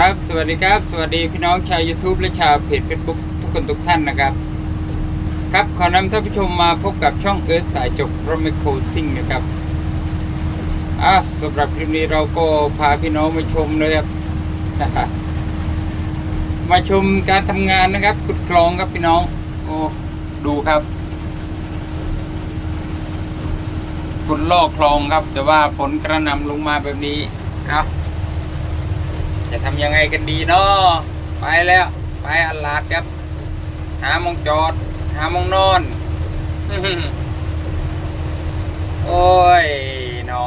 ครับ สวัสดีครับ สวัสดีพี่น้องชาว YouTube และชาวเพจ Facebook ทุกคนทุกท่านนะครับ ครับขอนำท่านผู้ชมมาพบกับช่องเอิร์ธสายจกรถไมโครซิ่งนะครับอะสำหรับคลิปนี้เราก็พาพี่น้องมาชมเลยครับ มาชมการทำงานนะครับขุดคลองครับพี่น้อง โอ้ดูครับฝนลอกคลองครับ แต่ว่าฝนกระนำลงมาแบบนี้ครับ ทำยังไงกันดีเนาะไปแล้ว ไปอัลลาดครับ หามองจอด หามองนอน โอ้ยนอ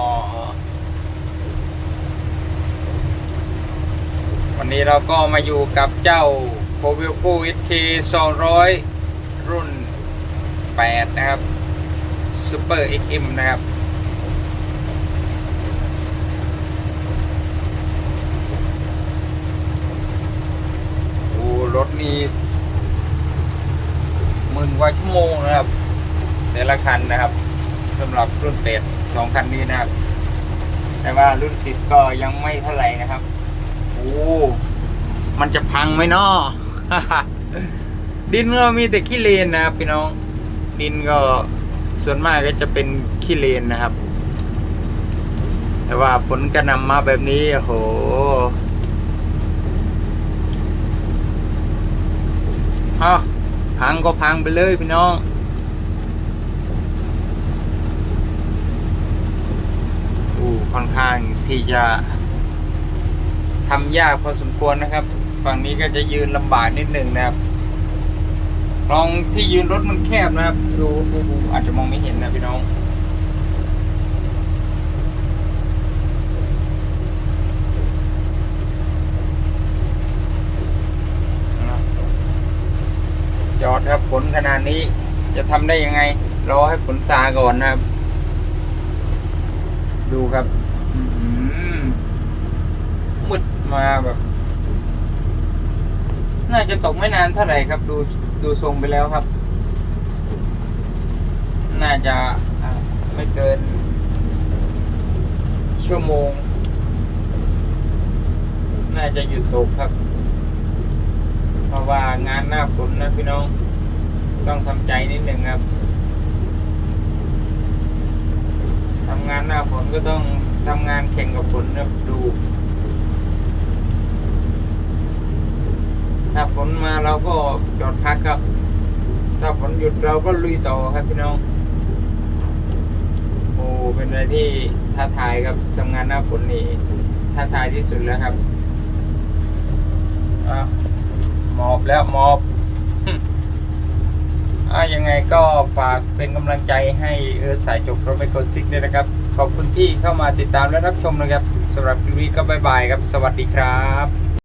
วันนี้เราก็มาอยู่กับเจ้า p o v i l c o SK 200รุ่น 8 นะครับ Super XM นะครับ โอ้ รถนี้หมื่นกว่าชั่วโมงนะครับ แต่ละคันนะครับสำหรับรุ่นเป็ดสองคันนี้นะครับ แต่ว่ารุ่นสิบก็ยังไม่เท่าไหร่นะครับโอ้มันจะพังไหมเนาะดินก็มีแต่ขี้เลนนะครับพี่น้อง ดินก็ส่วนมากก็จะเป็นขี้เลนนะครับ แต่ว่าฝนกระหนำมาแบบนี้โอ้โห อาพังก็พังไปเลยพี่น้อง อู้ค่อนข้างที่จะทำยากพอสมควรนะครับ ฝั่งนี้ก็จะยืนลำบากนิดหนึ่งนะครับลองที่ยืนรถมันแคบนะครับ ดูอาจจะมองไม่เห็นนะพี่น้อง จอดครับ ฝนขนาดนี้ จะทำได้ยังไง รอให้ฝนซาก่อนนะครับ ดูครับมืดมาแบบ น่าจะตกไม่นานเท่าไหร่ครับ ดูดูทรงไปแล้วครับ น่าจะไม่เกิน ชั่วโมง น่าจะหยุดตกครับ เพราะว่างานหน้าฝนนะพี่น้อง ต้องทำใจนิดหนึ่งครับทำงานหน้าฝนก็ต้องทำงานแข่งกับฝนนะดู ถ้าฝนมาเราก็จอดพักครับ ถ้าฝนหยุดเราก็ลุยต่อครับพี่น้อง โอ้เป็นอะไรที่ท้าทายครับทำงานหน้าฝนนี่ท้าทายที่สุดแล้วครับอะหมอบแล้วหมอบ อ่ายังไงก็ฝากเป็นกำลังใจให้เออสายจบรถไมโครซิกด้วยนะครับ ขอบคุณที่เข้ามาติดตามและรับชมนะครับสำหรับคลิปนี้ก็บายบายครับ สวัสดีครับ